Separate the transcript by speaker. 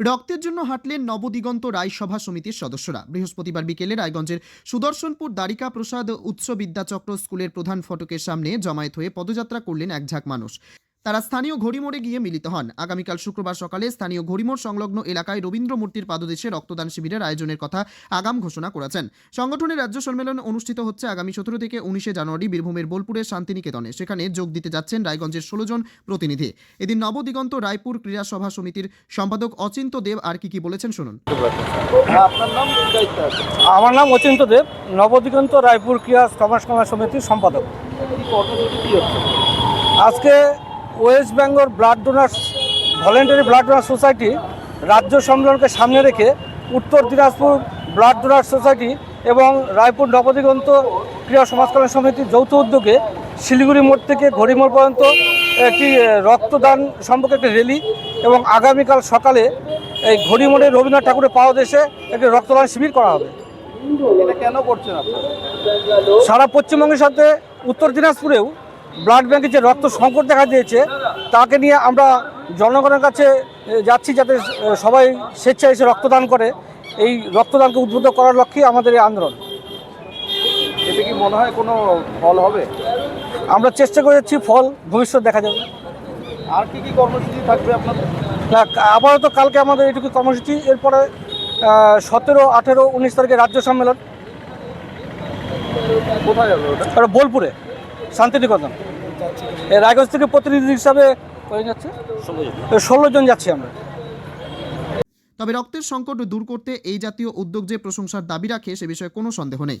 Speaker 1: রক্তের জন্য হাঁটলেন নবদিগন্ত রায় সভা সমিতির সদস্যরা। বৃহস্পতিবার বিকেলে রায়গঞ্জের সুদর্শনপুর দ্বারিকা প্রসাদ উচ্চ বিদ্যাচক্র স্কুলের প্রধান ফটকের সামনে জমায়েত হয়ে পদযাত্রা করলেন এক ঝাঁক মানুষ। তারা স্থানীয় ঘড়িমোড়ে গিয়ে মিলিত হন। আগামীকাল শুক্রবার সকালে স্থানীয় ঘড়িমোড় সংলগ্ন এলাকায় রবীন্দ্র মূর্তির পাদদেশে রক্তদান শিবিরের আয়োজনের কথা আগাম ঘোষণা করেছেন। সংগঠনের রাজ্য সম্মেলন অনুষ্ঠিত হচ্ছে আগামী সতেরো থেকে উনিশে জানুয়ারি বীরভূমের বোলপুরের শান্তিনিকেতনে। সেখানে যোগ দিতে যাচ্ছেন রায়গঞ্জের ষোলো জন প্রতিনিধি। এদিন নবদিগন্ত রায়পুর ক্রীড়া সভা সমিতির সম্পাদক অচিন্ত দেব আর কি কি বলেছেন শুনুন।
Speaker 2: আমার নাম অচিন্ত দেব নবদিগন্ত রায়পুর ক্রিয়া সমাজ কল্যাণ সমিতির সম্পাদক। আজকে West Bengal blood donors voluntary blood donor society রাজ্য সম্মেলনকে সামনে রেখে উত্তর দিনাজপুর ব্লাড ডোনার সোসাইটি এবং রায়পুর নবদিগন্ত ক্রীড়া সমাজ কল্যাণ সমিতির যৌথ উদ্যোগে শিলিগুড়ি মোড় থেকে ঘড়িমোড় পর্যন্ত একটি রক্তদান সম্পর্কে একটি র্যালি এবং আগামীকাল সকালে এই ঘড়িমোড়ে রবীন্দ্রনাথ ঠাকুরের পাদদেশে একটি রক্তদান শিবির করা হবে।
Speaker 3: কেন করছেন
Speaker 2: সারা পশ্চিমবঙ্গের সাথে উত্তর দিনাজপুরেও ব্লাড ব্যাংকের যে রক্ত সংকট দেখা দিয়েছে তাকে নিয়ে আমরা জনগণের কাছে যাচ্ছি যাতে সবাই স্বেচ্ছায় এসে রক্তদান করে। এই রক্তদানকে উদ্বুদ্ধ করার লক্ষ্যে আমাদের এই আন্দোলন।
Speaker 3: এতে কি মনে হয় কোনো ফল হবে?
Speaker 2: আমরা চেষ্টা করে যাচ্ছি ফল ভবিষ্যৎ দেখা যাবে।
Speaker 3: আর কি কি কর্মসূচি থাকবে আপনাদের?
Speaker 2: না আপাতত কালকে আমাদের এইটুকু কর্মসূচি এরপরে সতেরো আঠেরো উনিশ তারিখে রাজ্য সম্মেলন।
Speaker 3: কোথায় যাবে ওটা
Speaker 2: বোলপুরে। শান্তিনিকেতন। এই রায়গঞ্জ থেকে প্রতিনিধি হিসাবে কয়ে যাচ্ছে? ষোলো জন যাচ্ছি আমরা।
Speaker 1: তবে রক্তের সংকট দূর করতে এই জাতীয় উদ্যোগ যে প্রশংসার দাবি রাখে সে বিষয়ে কোনো সন্দেহ নেই।